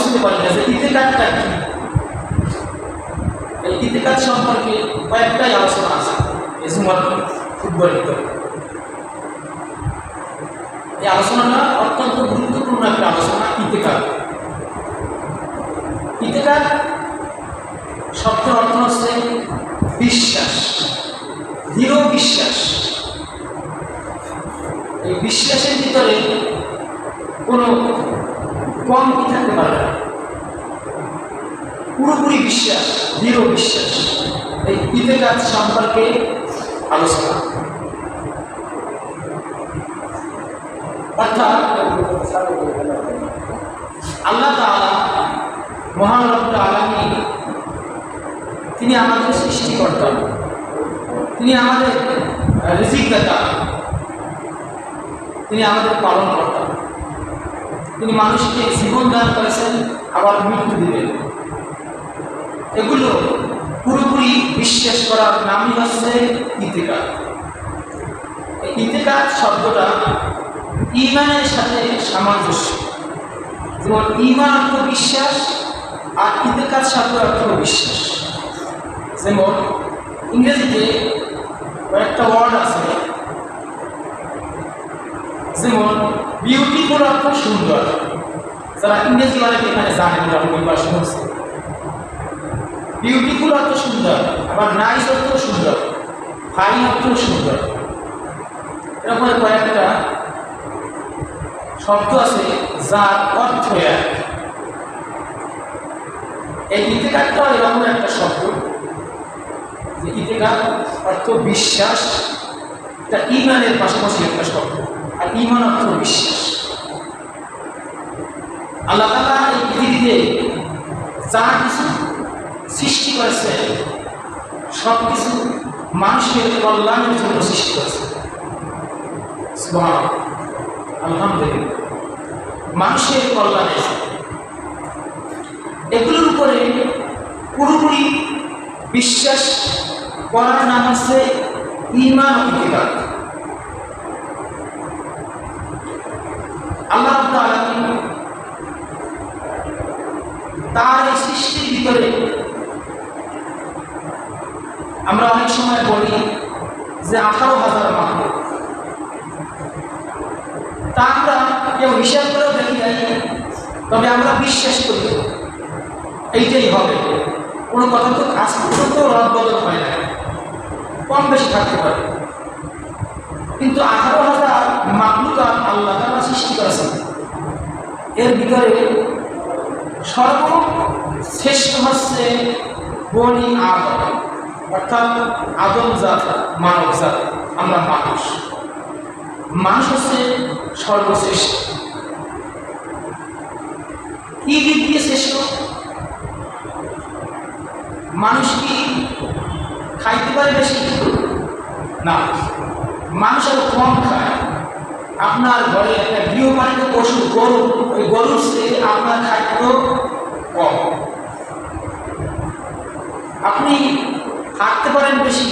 বুঝতে পারি না, যে ইতিকারটা কি? এই ইতিকার সম্পর্কে কয়েকটাই আলোচনা আছে। এই জুমার ফুটবল এই আলোচনাটা অত্যন্ত গুরুত্বপূর্ণ একটা আলোচনা ইতিকার ইতিকার শব্দের অর্থ হচ্ছে বিশ্বাস, দৃঢ় বিশ্বাস। এই বিশ্বাসের ভিতরে কোনো কমতি থাকতে পারে? পুরোপুরি বিশ্বাস, দৃঢ় বিশ্বাস। এই ইতেকাত সম্পর্কে আলোচনা। অর্থাৎ আল্লাহ তাআলা মহান রব্বুল আলামিন, তিনি আমাদের সৃষ্টিকর্তা। তিনি আমাদের রিজিক দাতা তিনি আমাদের পালন কর্তা তিনি মানুষকে জীবন দান করেছেন, আবার মৃত্যু দিবেন এগুলো পুরোপুরি বিশ্বাস করার নামই হচ্ছে ইতিকাদ এই ইতিকাদ শব্দটা ইমানের সাথে সামঞ্জস্য। যেমন ইমান অর্থ বিশ্বাস আর ইতিকাদ শব্দ অর্থ বিশ্বাস যেমন ইংরেজিতে কয়েকটা ওয়ার্ড আছে। যেমন বিউটিফুল অর্থ সুন্দর। যারা ইংরেজি অনেক এখানে জানেন যখন বা শুনছে বিউটিফুল অর্থ সুন্দর, আবার নাইস অর্থ সুন্দর, ফাইন অর্থ সুন্দর। এরকম কয়েকটা শব্দ আছে যার অর্থ এক। এই ইতিকারটাও এরকম একটা শব্দ। যে ইতিকার অর্থ বিশ্বাস, এটা ইমানের পাশাপাশি একটা শব্দ। আর ইমান অর্থ বিশ্বাস। আল্লাহ তালা এই পৃথিবীতে যা কিছু সৃষ্টি করেছে সব কিছু মানুষের কল্যাণের জন্য সৃষ্টি করেছে। আলহামদুলিল্লাহ। মানুষের কল্যাণে। এগুলোর উপরে পুরোপুরি বিশ্বাস করার নাম হচ্ছে ইমান ইতিবাদ। আল্লাহ তার সৃষ্টির ভিতরে। আমরা অনেক সময় বলি যে আঠারো হাজার মাত্র তা আমরা কেউ হিসাব করেও দেখি নাই, তবে আমরা বিশ্বাস করি এইটাই হবে। কোনো কথা তো আজ পর্যন্ত রদ বদল হয় না কম বেশি থাকতে পারে। কিন্তু আঠারো হাজার মাকলুকাত আল্লাহ সৃষ্টি করেছেন। এর ভিতরে সর্বশ্রেষ্ঠ হচ্ছে বনি আদম, অর্থাৎ আদম জাত, মানব জাত, আমরা মানুষ। মানুষ হচ্ছে সর্বশ্রেষ্ঠ। কি দিক দিয়ে শ্রেষ্ঠ? মানুষ কি খাইতে পারে বেশি? না। মানুষ আরও কম খায়। আপনার ঘরে একটা গৃহপালিত পশু, গরু, ওই গরুর চেয়ে আপনার খাদ্য কম। আপনি হাঁটতে পারেন বেশি,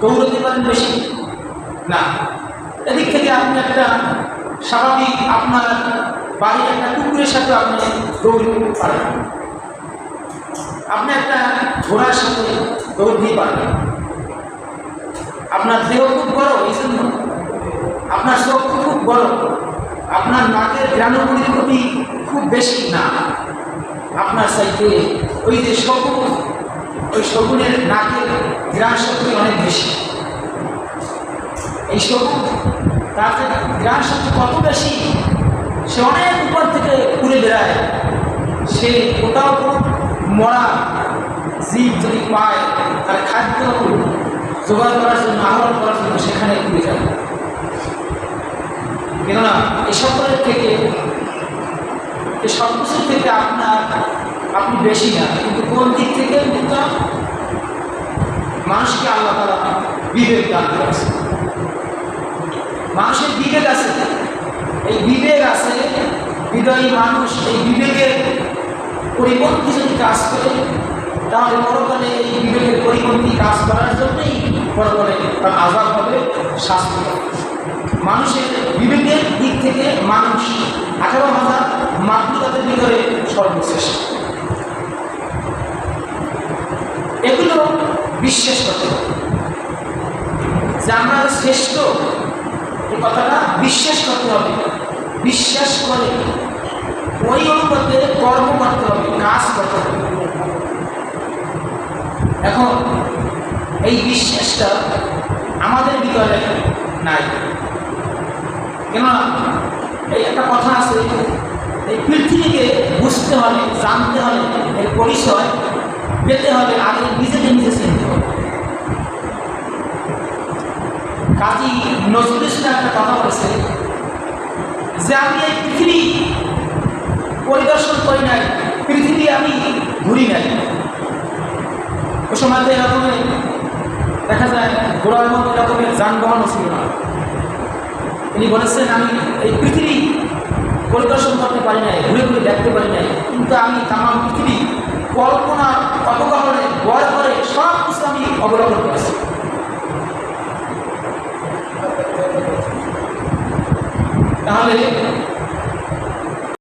দৌড়তে পারেন বেশি? না। এদিক থেকে আপনি একটা স্বাভাবিক আপনার বাড়ির একটা কুকুরের সাথে আপনি দৌড়তে পারেন। আপনি একটা ঘোড়ার সাথে দৌড় দিয়ে পারবেন আপনার দেহ খুব বড়, এই জন্য আপনার খুব বড় আপনার নাকের গ্রানুগুলির প্রতি খুব বেশি না। আপনার সাইতে ওই যে শকুন ওই শকুনের নাকের গ্রান শক্তি অনেক বেশি। এই শকুন তার যে গ্রান শক্তি কত বেশি, সে অনেক উপর থেকে ঘুরে বেড়ায়। সে কোথাও কোনো মরা জীব যদি পায়, তার খাদ্য জোগাড় করার জন্য, আহরণ করার জন্য সেখানে ঘুরে যায়। কেননা এই সকলের থেকে এই সব কিছুর থেকে আপনার, আপনি বেশি না, কিন্তু কোন দিক থেকে কিন্তু মানুষকে আল্লাহ তারা বিবেক দান করেছে মানুষের বিবেক আছে। এই বিবেক আছে বিদয়ী মানুষ, এই বিবেকের পরিপন্থী যদি কাজ করে, তাহলে পরকালে এই বিবেকের পরিপন্থী কাজ করার জন্যই পরকালে তার আজাদ হবে, শাস্তি হবে। মানুষের বিবেকের দিক থেকে মানুষ। আঠারো হাজার মাতৃকাদের ভিতরে সর্বশ্রেষ্ঠ। এগুলো বিশ্বাস করতে হবে। যে আমরা শ্রেষ্ঠ, এই কথাটা বিশ্বাস করতে হবে। বিশ্বাস করে ওই অনুপাতে কর্ম করতে হবে, কাজ করতে হবে। এখন এই বিশ্বাসটা আমাদের ভিতরে নাই। কেননা, এই একটা কথা আছে, এই পৃথিবীকে বুঝতে হলে জানতে হলে এর পরিচয় পেতে হবে, আগে নিজেকে নিজে চিনতে হবে। কাজী নজরুল ইসলাম একটা কথা বলেছে যে, আমি এই পৃথিবী পরিদর্শন করি নাই, পৃথিবী আমি ঘুরি নাই। ওই সময় তো এরকমের দেখা যায় ঘোড়ার মতো এরকমের যানবাহনও ছিল না। তিনি বলেছেন, আমি এই পৃথিবী পরিদর্শন করতে পারি নাই, ঘুরে ঘুরে দেখতে পারি নাই, কিন্তু আমি তামাম পৃথিবী কল্পনা অপকরণে বয় করে সব কিছু আমি অবলম্বন করেছি। তাহলে